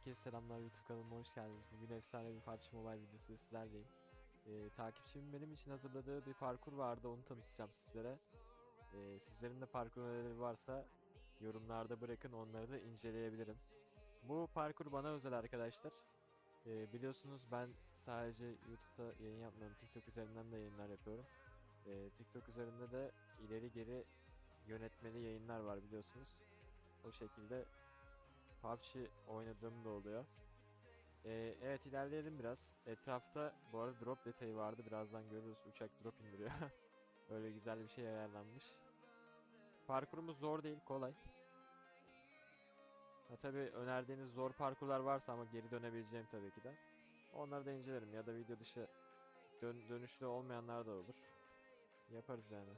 Herkese selamlar YouTube kanalıma hoş geldiniz. Bugün efsane bir PUBG Mobile videosu sizlerleyim. Ee, takipçimin benim için hazırladığı bir parkur vardı onu tanıtacağım sizlere. Ee, sizlerin de parkur önerileri varsa yorumlarda bırakın onları da inceleyebilirim. Bu parkur bana özel arkadaşlar. Ee, biliyorsunuz ben sadece YouTube'da yayın yapmıyorum. TikTok üzerinden de yayınlar yapıyorum. Ee, TikTok üzerinde de ileri geri yönetmeli yayınlar var biliyorsunuz. O şekilde PUBG oynadığım da oluyor. Ee, evet ilerleyelim biraz. Etrafta bu arada drop detayı vardı. Birazdan görürüz. Uçak drop indiriyor. Öyle güzel bir şey ayarlanmış. Parkurumuz zor değil, kolay. Ha tabi önerdiğiniz zor parkurlar varsa ama geri dönebileceğim tabii ki de. Onları da incelerim ya da video dışı dön dönüşlü olmayanlar da olur. Yaparız yani.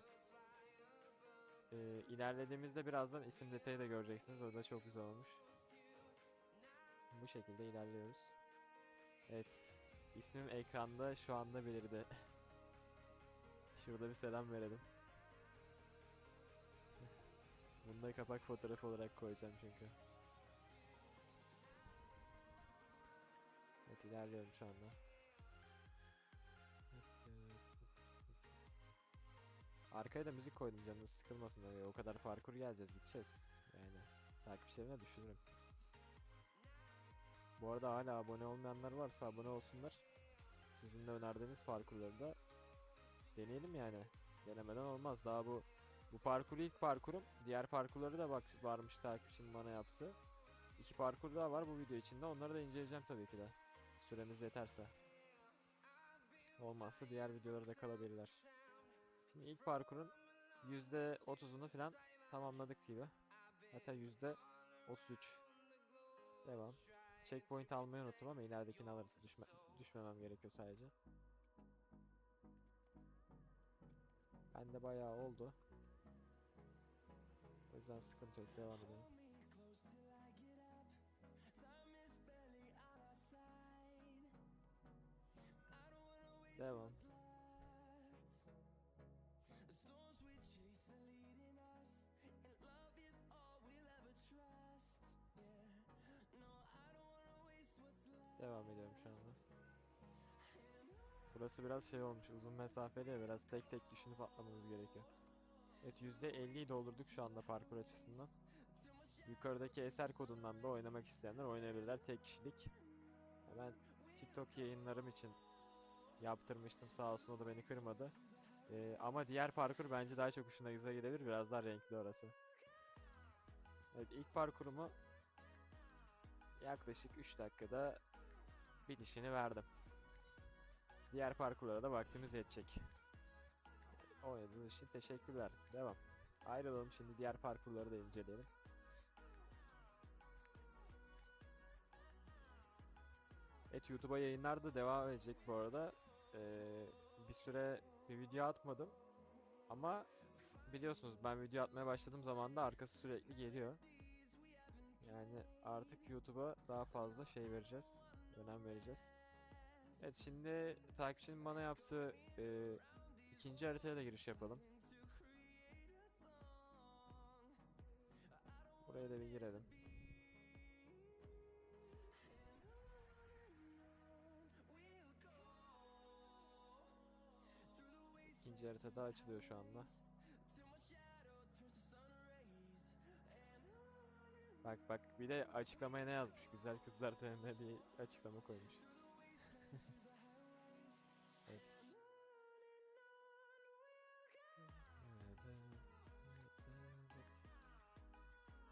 Ee, ilerlediğimizde birazdan isim detayı da göreceksiniz. O da çok güzel olmuş. Bu şekilde ilerliyoruz. Evet. ismim ekranda şu anda belirdi. Şurada bir selam verelim. Bunu da kapak fotoğrafı olarak koyacağım çünkü. Evet ilerliyorum şu anda. Arkaya da müzik koydum canınız sıkılmasın öyle. O kadar parkur geleceğiz gideceğiz. Yani takipçilerine düşünürüm. Bu arada hala abone olmayanlar varsa abone olsunlar. Sizin de önerdiğiniz parkurları da deneyelim yani. Denemeden olmaz. Daha bu bu parkur ilk parkurum. Diğer parkurları da bak varmış takipçim bana yaptı. İki parkur daha var bu video içinde. Onları da inceleyeceğim tabii ki de. Süremiz yeterse. Olmazsa diğer videoları da kalabilirler. Şimdi ilk parkurun %30'unu falan tamamladık gibi. Hatta %33. Devam. Checkpoint almayı unuttum ama ileridekini alırız. Düşme düşmemem gerekiyor sadece. Bende bayağı oldu. O yüzden sıkıntı yok. Devam edelim. Devam. Devam ediyorum şu anda. Burası biraz şey olmuş uzun mesafeli biraz tek tek düşünüp atlamamız gerekiyor. Evet %50'yi doldurduk şu anda parkur açısından. Yukarıdaki eser kodundan da oynamak isteyenler oynayabilirler tek kişilik. Ben TikTok yayınlarım için yaptırmıştım sağ olsun o da beni kırmadı. Ee, ama diğer parkur bence daha çok hoşuna güzel gidebilir biraz daha renkli orası. Evet ilk parkurumu yaklaşık 3 dakikada bitişini verdim. Diğer parkurlara da vaktimiz yetecek. Oynadığınız için teşekkürler. Devam. Ayrılalım şimdi diğer parkurları da inceleyelim. Evet YouTube'a yayınlar da devam edecek bu arada. Ee, bir süre bir video atmadım. Ama biliyorsunuz ben video atmaya başladığım zaman da arkası sürekli geliyor. Yani artık YouTube'a daha fazla şey vereceğiz. Önem vereceğiz. Evet şimdi takipçinin bana yaptığı e, ikinci haritaya da giriş yapalım. Buraya da bir girelim. İkinci harita da açılıyor şu anda. Bak bak bir de açıklamaya ne yazmış? Güzel kızlar TM diye açıklama koymuş. evet.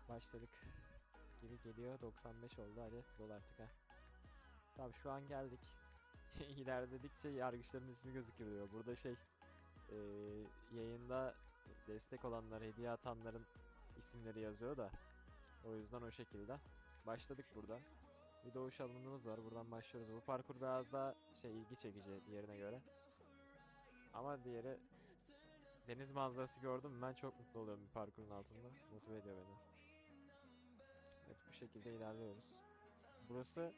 Başladık. Gibi geliyor 95 oldu hadi dol artık ha. Tamam şu an geldik. İlerledikçe yargıçların ismi gözüküyor. Burada şey eee, yayında destek olanlar, hediye atanların isimleri yazıyor da o yüzden o şekilde. Başladık burada. Bir doğuş alanımız var. Buradan başlıyoruz. Bu parkur biraz daha şey ilgi çekici diğerine göre. Ama diğeri deniz manzarası gördüm. Ben çok mutlu oluyorum bir parkurun altında. Motive ediyor beni. Evet bu şekilde ilerliyoruz. Burası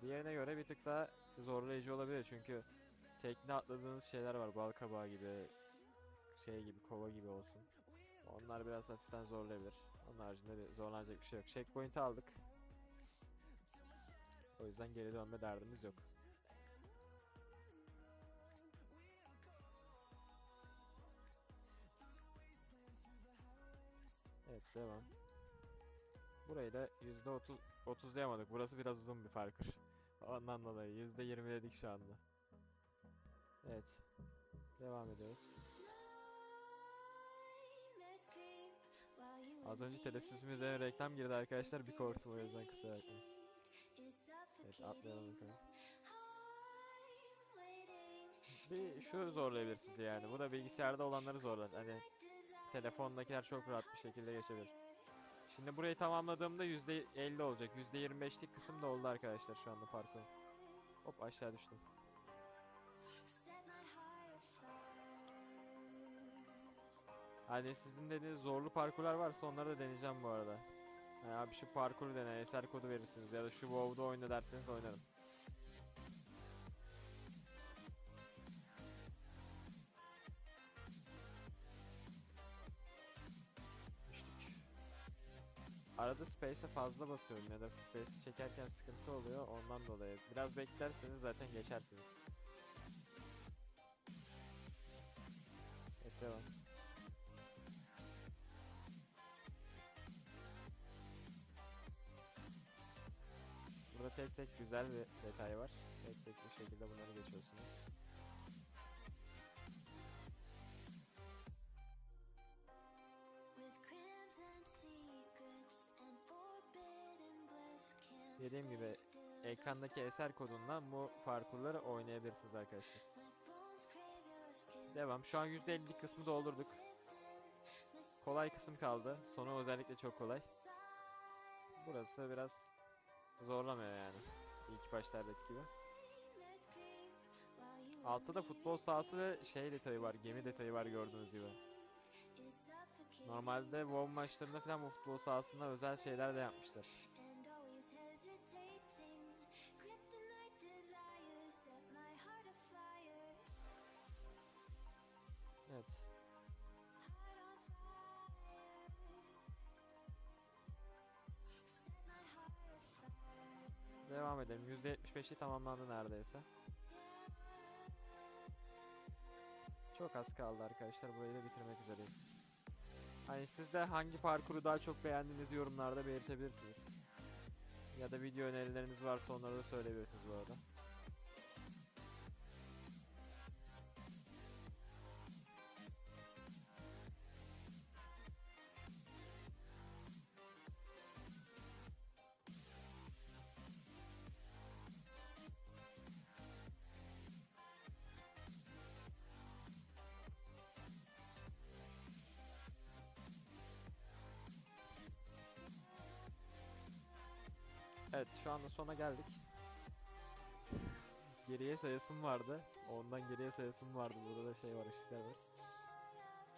diğerine göre bir tık daha zorlayıcı olabilir çünkü tekne atladığınız şeyler var. Bal kabağı gibi, şey gibi, kova gibi olsun. Onlar biraz hafiften zorlayabilir. Onun haricinde bir zorlanacak bir şey yok. Checkpoint'i aldık. O yüzden geri dönme derdimiz yok. Evet devam. Burayı da %30 30'layamadık. Burası biraz uzun bir parkur. Ondan dolayı %20 dedik şu anda. Evet. Devam ediyoruz. Az önce telefsizim üzerine reklam girdi arkadaşlar. Bir korktum o yüzden kusura bakmayın. Evet atlayalım. Bir şu zorlayabilir sizi yani. Bu da bilgisayarda olanları zorlar. Hani telefondakiler çok rahat bir şekilde geçebilir. Şimdi burayı tamamladığımda %50 olacak. %25'lik kısım da oldu arkadaşlar şu anda parkur. Hop aşağı düştüm. Hani sizin dediğiniz zorlu parkurlar varsa onları da deneyeceğim bu arada. Yani abi şu parkuru dene, eser kodu verirsiniz ya da şu WoW'da oyna derseniz oynarım. Arada space'e fazla basıyorum ya da space'i çekerken sıkıntı oluyor ondan dolayı. Biraz beklerseniz zaten geçersiniz. Evet devam. Tek güzel bir detay var. Tek tek bir şekilde bunları geçiyorsunuz. Dediğim gibi ekrandaki eser kodundan bu parkurları oynayabilirsiniz arkadaşlar. Devam. Şu an %50'lik kısmı doldurduk. Kolay kısım kaldı. Sonu özellikle çok kolay. Burası biraz zorlamıyor yani. İlk başlardaki gibi. Altta da futbol sahası ve şey detayı var, gemi detayı var gördüğünüz gibi. Normalde WoW maçlarında falan bu futbol sahasında özel şeyler de yapmışlar. Evet. Edelim. %75'i tamamlandı neredeyse. Çok az kaldı arkadaşlar. Burayı da bitirmek üzereyiz. Hani siz de hangi parkuru daha çok beğendiğinizi yorumlarda belirtebilirsiniz. Ya da video önerileriniz varsa onları da söyleyebilirsiniz bu arada. Evet şu anda sona geldik. Geriye sayısım vardı. Ondan geriye sayısım vardı. Burada da şey var ışıklar var.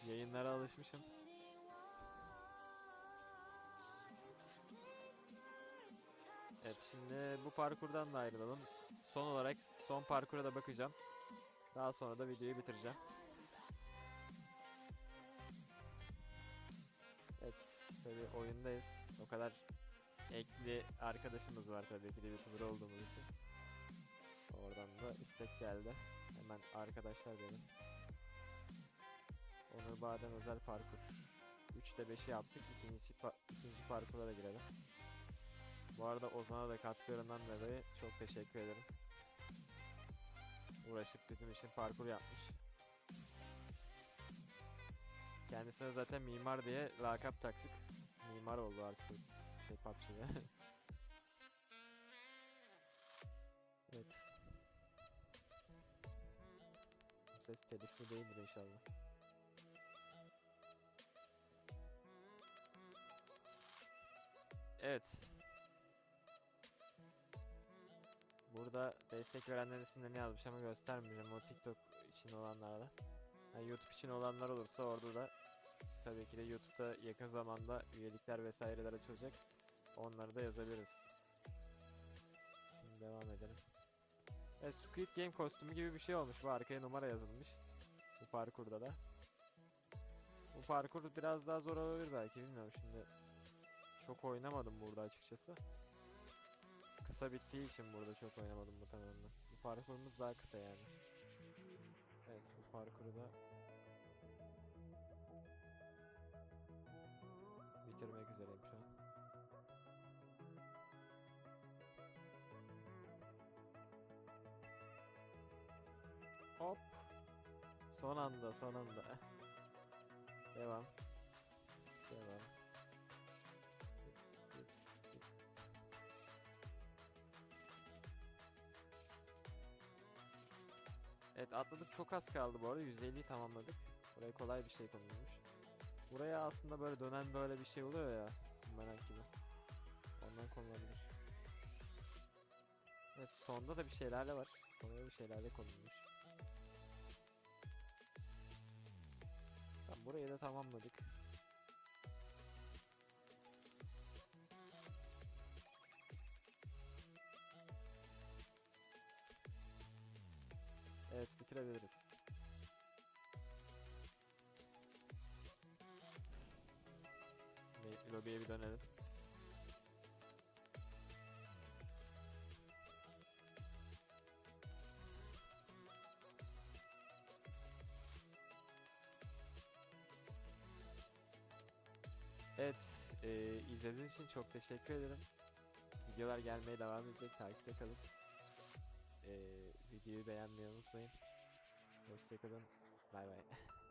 Yayınlara alışmışım. Evet şimdi bu parkurdan da ayrılalım. Son olarak son parkura da bakacağım. Daha sonra da videoyu bitireceğim. Evet tabi oyundayız. O kadar ekli arkadaşımız var tabii ki de YouTuber olduğumuz için. Oradan da istek geldi. Hemen arkadaşlar dedim. Onur Badem özel parkur. 3'te 5'i yaptık. İkincisi pa ikinci parkura da girelim. Bu arada Ozan'a da katkılarından dolayı çok teşekkür ederim. Uğraşıp bizim için parkur yapmış. Kendisine zaten mimar diye lakap taktık. Mimar oldu artık şey PUBG'de. evet. Bu ses telifli değildir inşallah. Evet. Burada destek verenlerin isimlerini yazmış ama göstermeyeceğim o TikTok için olanlarda. Yani YouTube için olanlar olursa orada da tabii ki de YouTube'da yakın zamanda üyelikler vesaireler açılacak. Onları da yazabiliriz. Şimdi devam edelim. Evet, Squid Game kostümü gibi bir şey olmuş. Bu arkaya numara yazılmış. Bu parkurda da. Bu parkur biraz daha zor olabilir belki bilmiyorum şimdi. Çok oynamadım burada açıkçası. kısa bittiği için burada çok oynamadım bu tamamen. Bu parkurumuz daha kısa yani. Evet bu parkuru da bitirmek üzereyim şu an. Hop. Son anda son anda. Devam. Devam. Evet atladık çok az kaldı bu arada %50'yi tamamladık. Buraya kolay bir şey konulmuş. Buraya aslında böyle dönen böyle bir şey oluyor ya. Merak gibi. Ondan konulabilir. Evet sonda da bir şeylerle var. Sonda da bir şeylerle konulmuş. Burayı da tamamladık. Evet bitirebiliriz. Lobiye bir dönelim. Evet, e, izlediğiniz için çok teşekkür ederim. Videolar gelmeye devam edecek, takipte kalın. E, videoyu beğenmeyi unutmayın. Hoşçakalın, bay bay.